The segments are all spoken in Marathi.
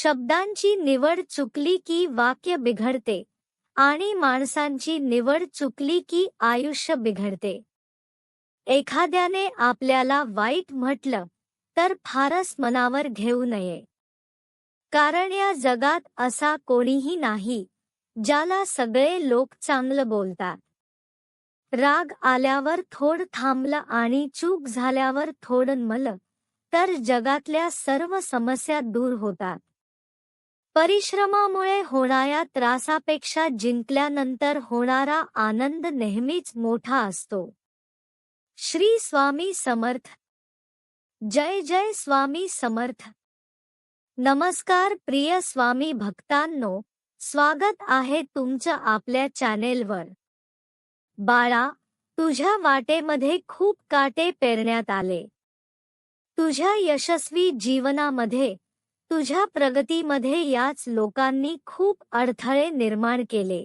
शब्दांची निवड चुकली की वाक्य बिघडते आणि माणसांची निवड चुकली की आयुष्य बिघडते. एखाद्याने आपल्याला वाईट म्हटलं तर फारच मनावर घेऊ नये. कारण या जगात असा कोणीही नाही ज्याला सगळे लोक चांगलं बोलतात. राग आल्यावर थोड थांबलं आणि चूक झाल्यावर थोडं मल तर जगातल्या सर्व समस्या दूर होतात. परिश्रमामुळे होणाऱ्या त्रासापेक्षा जिंकल्यानंतर होणारा आनंद नेहमीच मोठा असतो. श्री स्वामी समर्थ. जय जय स्वामी समर्थ. नमस्कार प्रिय स्वामी भक्तांनो स्वागत आहे तुमचं आपल्या चॅनेलवर. बाळा तुझ्या वाटेमध्ये खूप काटे पेरण्यात आले. तुझ्या यशस्वी जीवनामध्ये तुझ्या प्रगतीमध्ये याच लोकांनी खूप अडथळे निर्माण केले.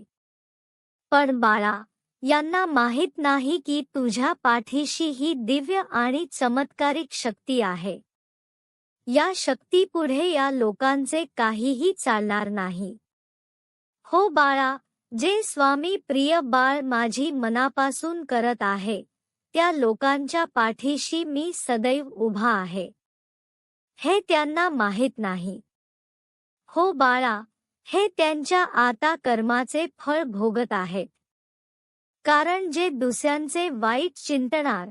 पण बाळा यांना माहीत नाही की तुझ्या पाठीशी ही दिव्य आणि चमत्कारिक शक्ती आहे. या शक्तीपुढे या लोकांचे काहीही चालणार नाही. हो बाळा जे स्वामी प्रिय बाळ माझी मनापासून करत आहे त्या लोकांच्या पाठीशी मी सदैव उभा आहे. हे त्यांना माहीत नाही. हो बाळा हे त्यांच्या आता कर्माचे फळ भोगत आहेत कारण जे दुसऱ्यांचे वाईट चिंतणार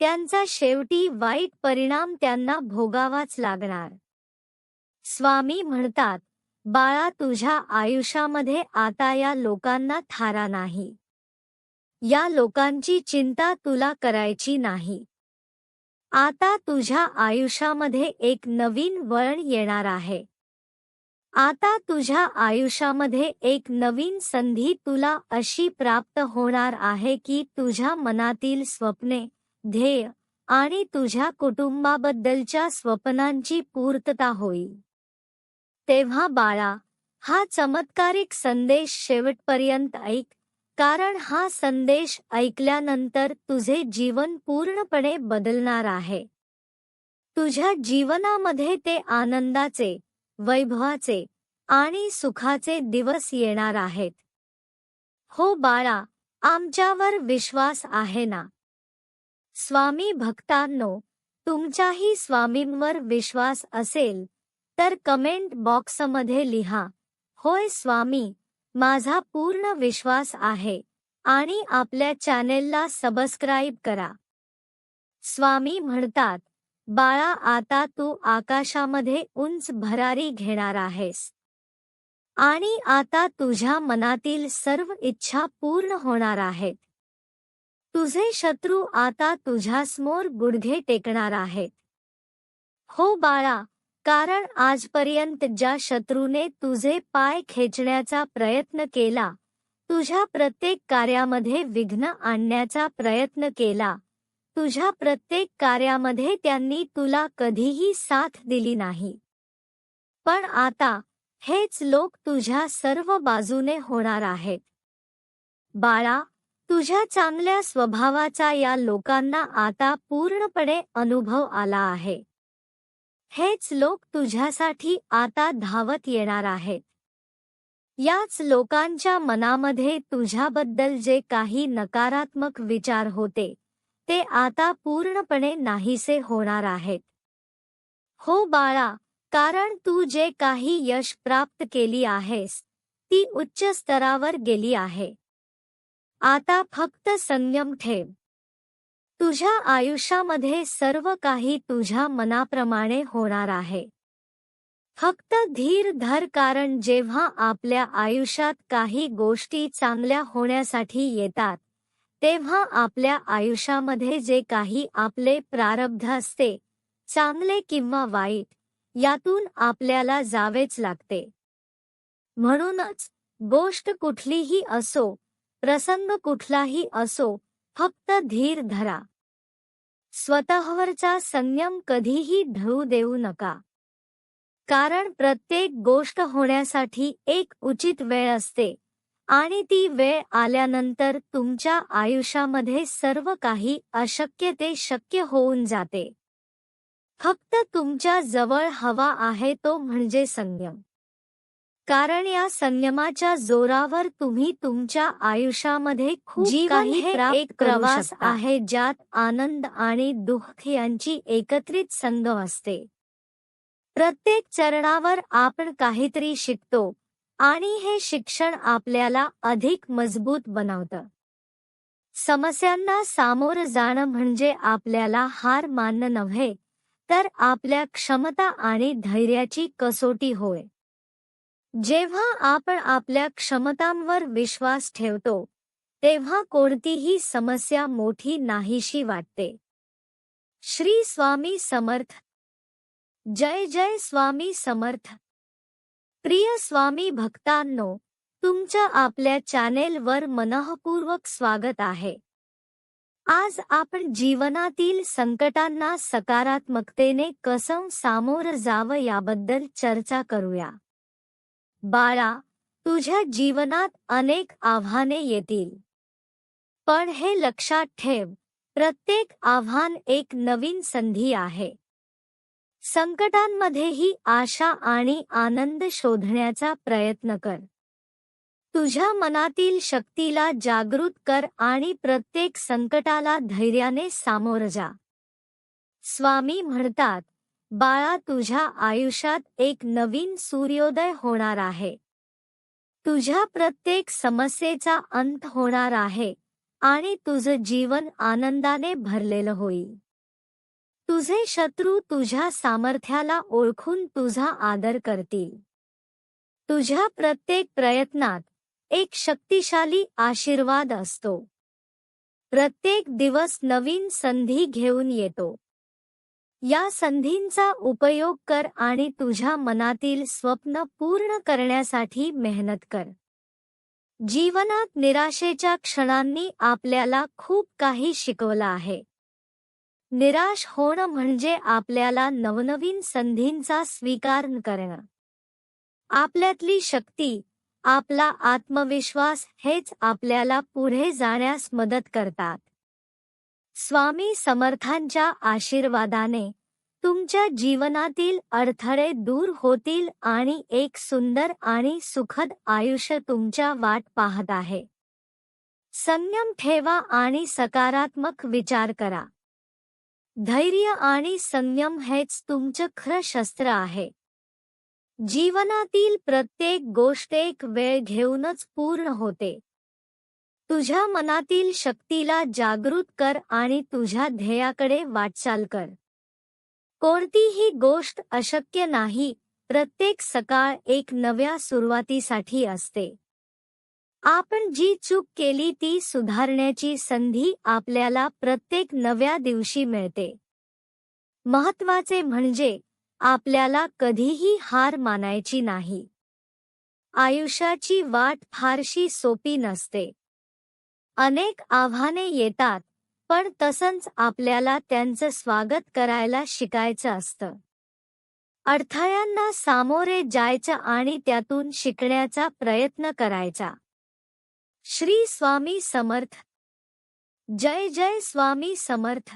त्यांचा शेवटी वाईट परिणाम त्यांना भोगावाच लागणार. स्वामी म्हणतात बाळा तुझ्या आयुष्यामध्ये आता या लोकांना थारा नाही. या लोकांची चिंता तुला करायची नाही. आता तुझ्या आयुष्यामध्ये एक नवीन वळण येणार आहे. आता तुझ्या आयुष्यामध्ये एक नवीन संधी तुला अशी प्राप्त होणार आहे की तुझ्या मनातील स्वप्ने ध्येय आणि तुझ्या कुटुंबाबद्दलच्या स्वप्नांची पूर्तता होईल. तेव्हा बाळा हा चमत्कारिक संदेश शेवटपर्यंत ऐक. कारण हा संदेश ऐकल्यानंतर तुझे जीवन पूर्णपणे बदलणार आहे. तुझ्या जीवनामध्ये ते आनंदाचे वैभवाचे आणि सुखाचे दिवस येणार आहेत. हो बाळा आमच्यावर विश्वास आहे ना? स्वामी भक्तांनो तुमच्याही स्वामींवर विश्वास असेल तर कमेंट बॉक्समध्ये लिहा. होय स्वामी! माझा पूर्ण विश्वास आहे. आणि आपल्या चॅनेलला सबस्क्राईब करा. स्वामी म्हणतात बाळा आता तू आकाशामध्ये उंच भरारी घेणार आहेस. आणि आता तुझ्या मनातील सर्व इच्छा पूर्ण होणार आहेत. तुझे शत्रू आता तुझ्यासमोर गुडघे टेकणार आहेत. हो बाळा कारण आजपर्यंत ज्या शत्रूने तुझे पाय खेचण्याचा प्रयत्न केला तुझ्या प्रत्येक कार्यामध्ये विघ्न आणण्याचा प्रयत्न केला तुझ्या प्रत्येक कार्यामध्ये त्यांनी तुला कधीही साथ दिली नाही. पण आता हेच लोक तुझ्या सर्व बाजूने होणार आहेत. बाळा तुझ्या चांगल्या स्वभावाचा या लोकांना आता पूर्णपणे अनुभव आला आहे. हेच लोक तुझ्यासाठी आता धावत येणार आहेत. याच लोकांच्या मनामध्ये तुझ्याबद्दल जे काही नकारात्मक विचार होते ते आता पूर्णपणे नाहीसे होणार आहेत. हो बाळा कारण तू जे काही यश प्राप्त केली आहेस ती उच्च स्तरावर गेली आहे. आता फक्त संयम ठेव. तुझ्या आयुष्यामध्ये सर्व काही तुझ्या मनाप्रमाणे होणार आहे. फक्त धीर धर कारण जेव्हा आपल्या आयुष्यात काही गोष्टी चांगल्या होण्यासाठी येतात तेव्हा आपल्या आयुष्यामध्ये जे काही आपले प्रारब्ध असते चांगले किंवा वाईट यातून आपल्याला जावेच लागते. म्हणूनच गोष्ट कुठलीही असो प्रसंग कुठलाही असो फक्त धीर धरा. स्वतःवरचा संयम कधीही ढळू देऊ नका. कारण प्रत्येक गोष्ट होण्यासाठी एक उचित वेळ असते आणि ती वेळ आल्यानंतर तुमच्या आयुष्यामध्ये सर्व काही अशक्य ते शक्य होऊन जाते. फक्त तुमच्या जवळ हवा आहे तो म्हणजे संयम. कारण या संयमाच्या जोरावर तुम्ही तुमच्या आयुष्यामध्ये खूप काही एक प्रवास. आहे ज्यात आनंद आणि दुःख यांची एकत्रित संग असते. प्रत्येक चरणावर आपण काहीतरी शिकतो आणि हे शिक्षण आपल्याला अधिक मजबूत बनवतं. समस्यांना सामोरं जाणं म्हणजे आपल्याला हार मानणं नव्हे तर आपल्या क्षमता आणि धैर्याची कसोटी होय. जेव्हा आपण आपल्या क्षमतांवर विश्वास ठेवतो तेव्हा कोणतीही समस्या मोठी नाहीशी वाटते. श्री स्वामी समर्थ. जय जय स्वामी समर्थ. प्रिय स्वामी भक्तांनो तुमच्या आपल्या चॅनेलवर मनःपूर्वक स्वागत आहे. आज आपण जीवनातील संकटांना सकारात्मकतेने कसं सामोरं जावं याबद्दल चर्चा करूया. बाळा तुझ्या जीवनात अनेक आव्हाने येतील. पण हे लक्षात ठेव प्रत्येक आव्हान एक नवीन संधी आहे. संकटांमध्येही आशा आणि आनंद शोधण्याचा प्रयत्न कर. तुझ्या मनातील शक्तीला जागृत कर आणि प्रत्येक संकटाला धैर्याने सामोर जा. स्वामी म्हणतात बाळा तुझ्या आयुष्यात एक नवीन सूर्योदय होणार आहे. तुझ्या प्रत्येक समस्येचा अंत होणार आहे आणि तुझं जीवन आनंदाने भरलेलं होईल. तुझे शत्रू तुझ्या सामर्थ्याला ओळखून तुझा आदर करतील. तुझ्या प्रत्येक प्रयत्नात एक शक्तिशाली आशीर्वाद असतो. प्रत्येक दिवस नवीन संधी घेऊन येतो. या संधींचा उपयोग कर आणि तुझ्या मनातील स्वप्न पूर्ण करण्यासाठी मेहनत कर. जीवनात निराशेच्या क्षणांनी आपल्याला खूप काही शिकवलं आहे. निराश होणं म्हणजे आपल्याला नवनवीन संधींचा स्वीकार करणं. आपल्यातली शक्ती आपला आत्मविश्वास हेच आपल्याला पुढे जाण्यास मदत करतात. स्वामी समर्थांच्या आशीर्वादाने तुमच्या जीवनातील अडथळे दूर होतील आणि एक सुंदर आणि सुखद आयुष्य तुमच्या वाट पाहत आहे. संयम ठेवा आणि सकारात्मक विचार करा. धैर्य आणि संयम हेच तुमचं खरं शस्त्र आहे. जीवनातील प्रत्येक गोष्ट एक वेळ घेऊनच पूर्ण होते. तुझ्या मनातील शक्तीला जागृत कर आणि तुझ्या ध्येयाकडे वाटचाल कर. कोणतीही गोष्ट अशक्य नाही प्रत्येक सकाळ एक नव्या सुरुवातीसाठी असते. आपण जी चूक केली ती सुधारण्याची संधी आपल्याला प्रत्येक नव्या दिवशी मिळते. महत्त्वाचे म्हणजे आपल्याला कधीही हार मानायची नाही. आयुष्याची वाट फारशी सोपी नसते. अनेक आव्हाने येतात पण तसंच आपल्याला त्यांचं स्वागत करायला शिकायचं असतं. अडथळ्यांना सामोरे जायचं आणि त्यातून शिकण्याचा प्रयत्न करायचा. श्री स्वामी समर्थ. जय जय स्वामी समर्थ.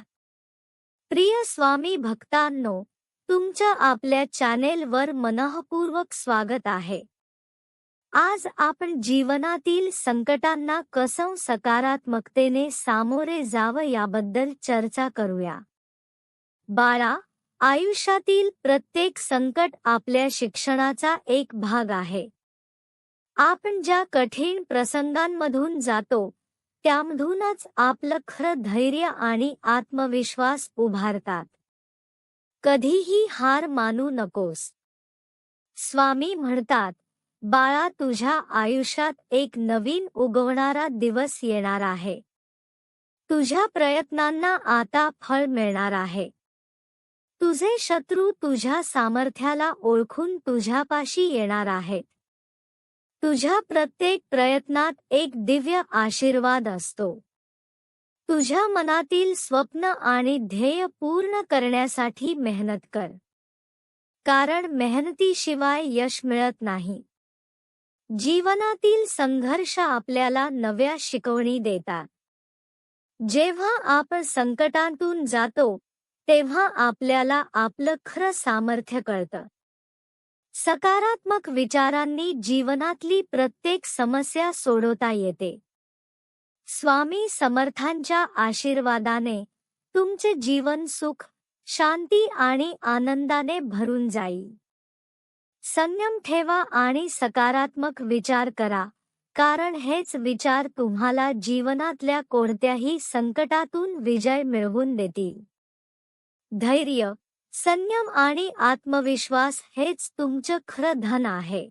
प्रिय स्वामी भक्तांनो तुमच्या आपल्या चॅनेलवर मनःपूर्वक स्वागत आहे. आज आपण जीवनातील संकटांना कसं सकारात्मकतेने सामोरे जावं याबद्दल चर्चा करूया. बाळा आयुष्यातील प्रत्येक संकट आपल्या शिक्षणाचा एक भाग आहे. आपण ज्या कठीण प्रसंगांमधून जातो त्यामधूनच आपलं खरं धैर्य आणि आत्मविश्वास उभारतात. कधीही हार मानू नकोस. स्वामी म्हणतात बाळा, तुझ्या आयुष्यात एक नवीन उगवणारा दिवस येणार आहे. तुझ्या प्रयत्नांना आता फळ मिळणार आहे. तुझे शत्रू तुझ्या सामर्थ्याला ओळखून तुझ्यापाशी येणार आहेत. तुझ्या प्रत्येक प्रयत्नात एक दिव्य आशीर्वाद असतो. तुझ्या मनातील स्वप्न आणि ध्येय पूर्ण करण्यासाठी मेहनत कर. कारण मेहनतीशिवाय यश मिळत नाही. जीवनातील संघर्ष आपल्याला नव्या शिकवणी देतात. जेव्हा आपण संकटांतून जातो तेव्हा आपल्याला आपलं खरं सामर्थ्य कळतं. सकारात्मक विचारांनी जीवनातली प्रत्येक समस्या सोडवता येते. स्वामी समर्थांच्या आशीर्वादाने तुमचे जीवन सुख शांती आणि आनंदाने भरून जाईल. संयम ठेवा आणि सकारात्मक विचार करा. कारण हेच विचार तुम्हाला जीवनातल्या कोणत्याही संकटातून विजय मिळवून देतील. धैर्य संयम आणि आत्मविश्वास हेच तुमचं खरं धन आहे.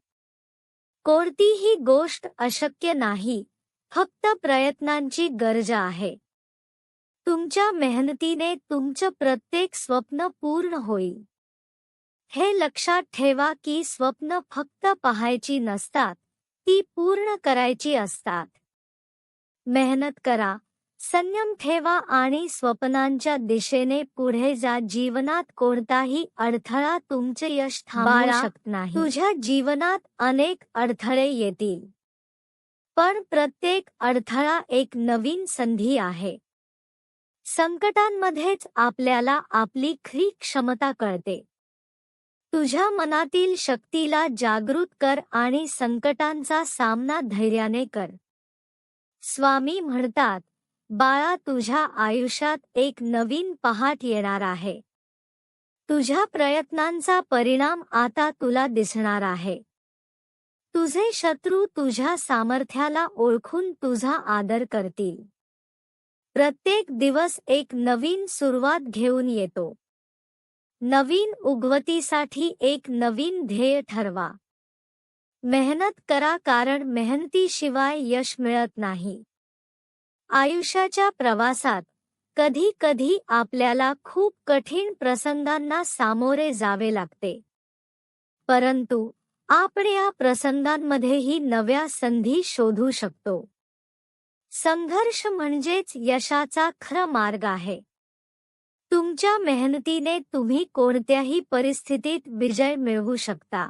कोणतीही गोष्ट अशक्य नाही फक्त प्रयत्नांची गरज आहे. तुमच्या मेहनतीने तुमचं प्रत्येक स्वप्न पूर्ण होईल. हे लक्षात ठेवा की स्वप्न फक्त पाहायची नसतात ती पूर्ण करायची असतात. मेहनत करा संयम ठेवा आणि स्वप्नांच्या दिशेने पुढे जा. जीवनात कोणताही अडथळा तुमचे यश थांबवू शकत नाही. तुझ्या जीवनात अनेक अडथळे येतील. पण प्रत्येक अडथळा एक नवीन संधी आहे. संकटांमध्येच आपल्याला आपली खरी क्षमता कळते. तुझ्या मनातील शक्तीला जागृत कर आणि संकटांचा सामना धैर्याने कर. स्वामी म्हणतात बाळा तुझ्या आयुष्यात एक नवीन पहाट येणार आहे. तुझ्या प्रयत्नांचा परिणाम आता तुला दिसणार आहे. तुझे शत्रू तुझ्या सामर्थ्याला ओळखून तुझा आदर करतील. प्रत्येक दिवस एक नवीन सुरुवात घेऊन येतो. नवीन उगवतीसाठी एक नवीन ध्येय ठरवा. मेहनत करा कारण मेहनतीशिवाय यश मिळत नाही. आयुष्याच्या प्रवासात कधी कधी आपल्याला खूप कठीण प्रसंगांना सामोरे जावे लागते. परंतु आपण या प्रसंगांमध्येही नव्या संधी शोधू शकतो. संघर्ष म्हणजेच यशाचा खरा मार्ग आहे. तुमच्या मेहनतीने तुम्ही कोणत्याही परिस्थितीत विजय मिळवू शकता.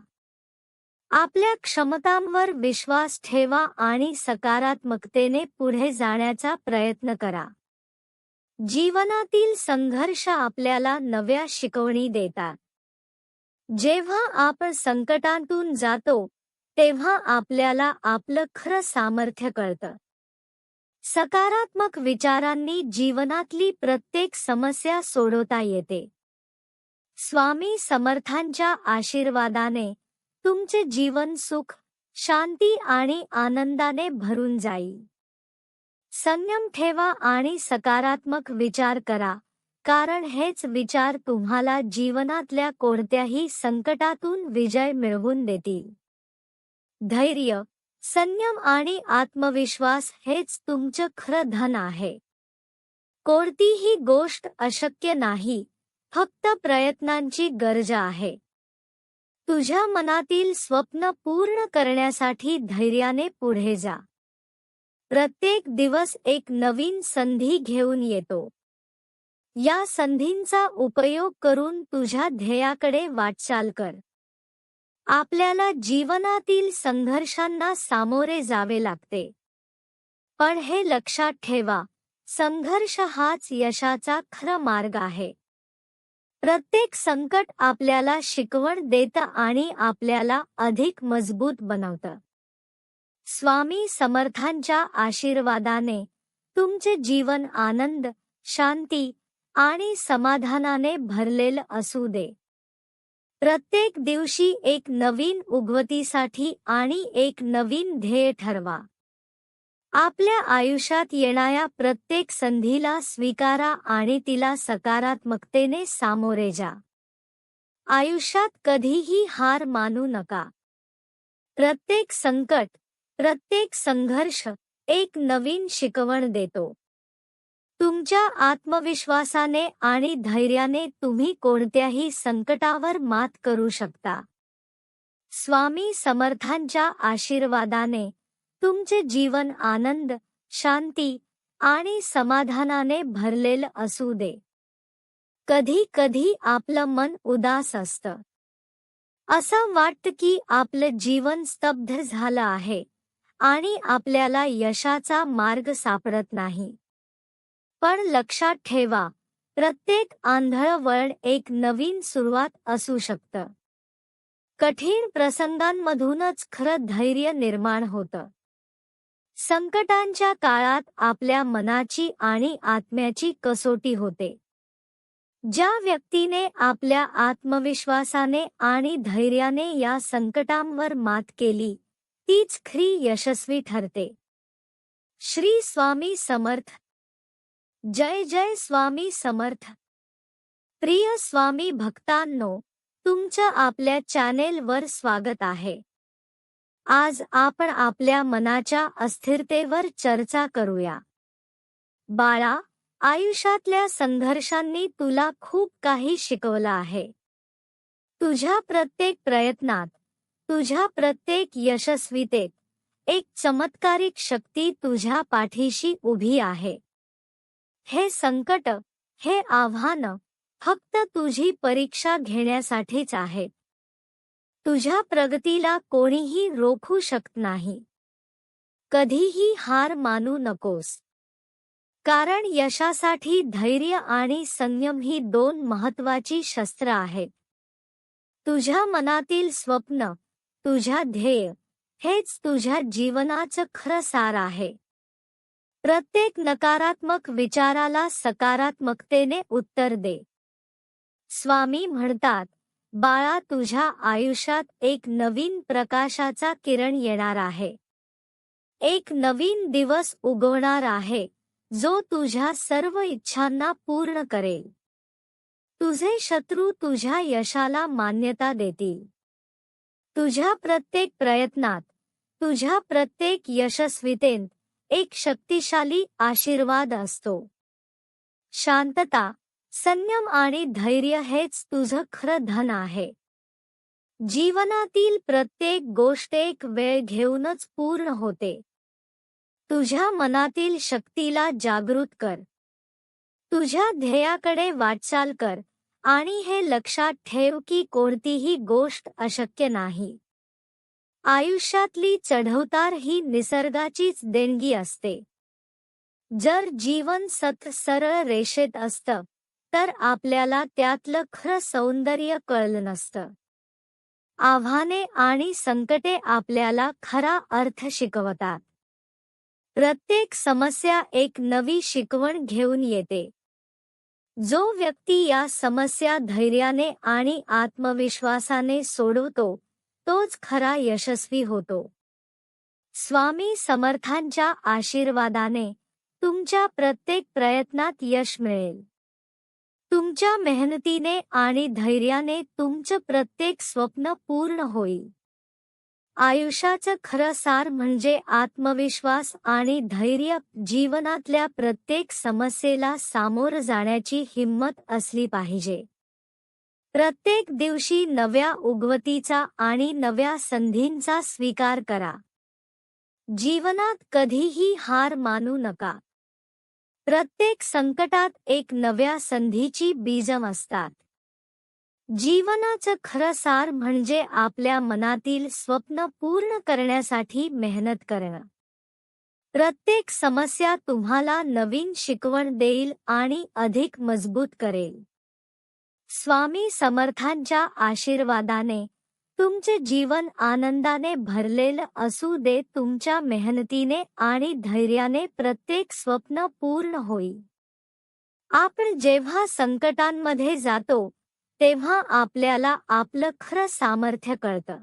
आपल्या क्षमतांवर विश्वास ठेवा आणि सकारात्मकतेने पुढे जाण्याचा प्रयत्न करा. जीवनातील संघर्ष आपल्याला नव्या शिकवणी देतात. जेव्हा आपण संकटांतून जातो तेव्हा आपल्याला आपलं खरं सामर्थ्य कळतं. सकारात्मक विचारांनी जीवनातली प्रत्येक समस्या सोडवता येते. स्वामी समर्थांच्या आशीर्वादाने तुमचे जीवन सुख शांती आणि आनंदाने भरून जाईल. संयम ठेवा आणि सकारात्मक विचार करा कारण हेच विचार तुम्हाला जीवनातल्या कोणत्याही संकटातून विजय मिळवून देतील. धैर्य संयम आणि आत्मविश्वास हेच तुमचं खरं धन आहे. कोणतीही गोष्ट अशक्य नाही फक्त प्रयत्नांची गरज आहे. तुझ्या मनातील स्वप्न पूर्ण करण्यासाठी धैर्याने पुढे जा. प्रत्येक दिवस एक नवीन संधी घेऊन येतो. या संधींचा उपयोग करून तुझ्या ध्येयाकडे वाटचाल कर. आपल्याला जीवनातील संघर्षांना सामोरे जावे लागते. पण हे लक्षात ठेवा संघर्ष हाच यशाचा खरा मार्ग आहे. प्रत्येक संकट आपल्याला शिकवण देतं आणि आपल्याला अधिक मजबूत बनवतं. स्वामी समर्थांच्या आशीर्वादाने तुमचे जीवन आनंद शांती आणि समाधानाने भरलेलं असू दे. प्रत्येक दिवशी एक नवीन उगवतीसाठी आणि एक नवीन ध्येय ठरवा. आपल्या आयुष्यात येणाऱ्या प्रत्येक संधीला स्वीकारा आणि तिला सकारात्मकतेने सामोरे जा. आयुष्यात कधीही हार मानू नका. प्रत्येक संकट प्रत्येक संघर्ष एक नवीन शिकवण देतो. तुमच्या आत्मविश्वासाने आणि धैर्याने तुम्ही कोणत्याही संकटावर मात करू शकता. स्वामी समर्थांच्या आशीर्वादाने तुमचे जीवन आनंद शांती आणि समाधानाने भरलेलं असू दे. कधी कधी आपलं मन उदास असतं. असं वाटतं की आपलं जीवन स्तब्ध झालं आहे आणि आपल्याला यशाचा मार्ग सापडत नाही. पण लक्षात ठेवा प्रत्येक आंधळ वळण एक नवीन सुरुवात असू शकतं. कठीण प्रसंगांमधूनच खरं धैर्य निर्माण होतं. संकटांच्या काळात आपल्या मनाची आणि आत्म्याची कसोटी होते. ज्या व्यक्तीने आपल्या आत्मविश्वासाने आणि धैर्याने या संकटांवर मात केली तीच खरी यशस्वी ठरते. श्री स्वामी समर्थ जय जय स्वामी समर्थ. प्रिय स्वामी भक्तांनो तुमचं आपल्या चॅनेलवर स्वागत आहे. आज आपण आपल्या मनाच्या अस्थिरतेवर चर्चा करूया. बाळा आयुष्यातल्या संघर्षांनी तुला खूप काही शिकवलं आहे. तुझ्या प्रत्येक प्रयत्नात तुझ्या प्रत्येक यशस्वीतेत एक चमत्कारिक शक्ती तुझ्या पाठीशी उभी आहे. हे संकट हे आव्हान फक्त तुझी परीक्षा घेण्यासाठीच आहेत तुझ्या प्रगतीला कोणीही रोखू शकत नाही. कधीही हार मानू नकोस. कारण यशासाठी धैर्य आणि संयम ही दोन महत्वाची शस्त्र आहेत. तुझ्या मनातील स्वप्न तुझ्या ध्येय हेच तुझ्या जीवनाचं खरं सार आहे. प्रत्येक नकारात्मक विचाराला सकारात्मकतेने उत्तर दे. स्वामी म्हणतात बाळा तुझ्या आयुष्यात एक नवीन प्रकाशाचा किरण येणार आहे. एक नवीन दिवस उगवणार आहे जो तुझ्या सर्व इच्छांना पूर्ण करेल. तुझे शत्रू तुझ्या यशाला मान्यता देतील. तुझ्या प्रत्येक प्रयत्नात तुझ्या प्रत्येक यशस्वीतेत एक शक्तिशाली आशीर्वाद असतो. शांतता संयम आणि धैर्य हेच तुझं खरं धन आहे. जीवनातील प्रत्येक गोष्ट एक वेळ घेऊनच पूर्ण होते. तुझ्या मनातील शक्तीला जागृत कर. तुझ्या ध्येयाकडे वाटचाल कर आणि हे लक्षात ठेव की कोणतीही गोष्ट अशक्य नाही. आयुष्यातली चढवतार ही निसर्गाचीच देणगी असते. जर जीवन सत सरळ रेषेत असतं तर आपल्याला त्यातलं खरं सौंदर्य कळलं नसतं. आव्हाने आणि संकटे आपल्याला खरा अर्थ शिकवतात. प्रत्येक समस्या एक नवी शिकवण घेऊन येते. जो व्यक्ती या समस्या धैर्याने आणि आत्मविश्वासाने सोडवतो तोच खरा यशस्वी होतो. स्वामी समर्थांच्या आशीर्वादाने तुमच्या प्रत्येक प्रयत्नात यश मिळेल. तुमच्या मेहनतीने आणि धैर्याने तुमचं प्रत्येक स्वप्न पूर्ण होईल. आयुष्याचं खरं सार म्हणजे आत्मविश्वास आणि धैर्य जीवनातल्या प्रत्येक समस्येला सामोर जाण्याची हिंमत असली पाहिजे. प्रत्येक दिवशी नव्या उगवतीचा आणि नव्या संधींचा स्वीकार करा. जीवनात कधीही हार मानू नका. प्रत्येक संकटात एक नव्या संधीची बीजम असतात. जीवनाचं खरं सार म्हणजे आपल्या मनातील स्वप्न पूर्ण करण्यासाठी मेहनत करणं. प्रत्येक समस्या तुम्हाला नवीन शिकवण देईल आणि अधिक मजबूत करेल. स्वामी समर्थांच्या आशीर्वादाने तुमचे जीवन आनंदाने भरलेलं असू दे तुमच्या मेहनतीने आणि धैर्याने प्रत्येक स्वप्न पूर्ण होईल आपण जेव्हा संकटांमध्ये जातो तेव्हा आपल्याला आपलं खरं सामर्थ्य कळतं.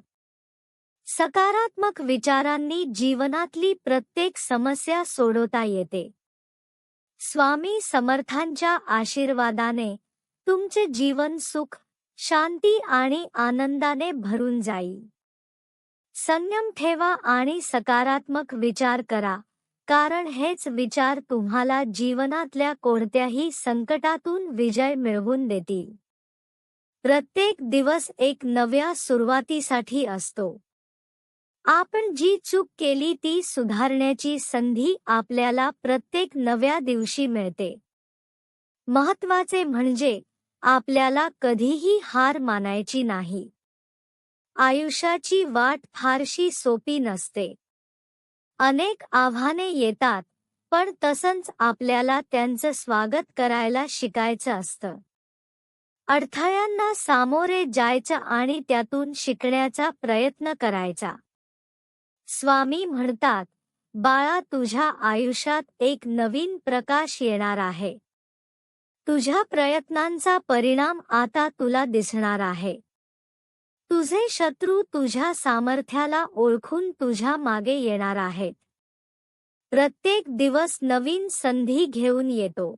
सकारात्मक विचारांनी जीवनातली प्रत्येक समस्या सोडवता येते. स्वामी समर्थांच्या आशीर्वादाने तुमचे जीवन सुख शांती आणि आनंदाने भरून जाईल संयम ठेवा आणि सकारात्मक विचार करा कारण हेच विचार तुम्हाला जीवनातल्या कोणत्याही संकटातून विजय मिळवून देतील. प्रत्येक दिवस एक नव्या सुरुवातीसाठी असतो. आपण जी चूक केली ती सुधारण्याची संधी आपल्याला प्रत्येक नव्या दिवशी मिळते. महत्त्वाचे म्हणजे आपल्याला कधीही हार मानायची नाही. आयुष्याची वाट फारशी सोपी नसते. अनेक आव्हाने येतात पण तसंच आपल्याला त्यांचं स्वागत करायला शिकायचं असतं. अडथळ्यांना सामोरे जायचं आणि त्यातून शिकण्याचा प्रयत्न करायचा. स्वामी म्हणतात बाळा तुझ्या आयुष्यात एक नवीन प्रकाश येणार आहे. तुझ्या प्रयत्नांचा परिणाम आता तुला दिसणार आहे. तुझे शत्रू तुझ्या सामर्थ्याला ओळखून तुझ्या मागे येणार आहेत. प्रत्येक दिवस नवीन संधी घेऊन येतो.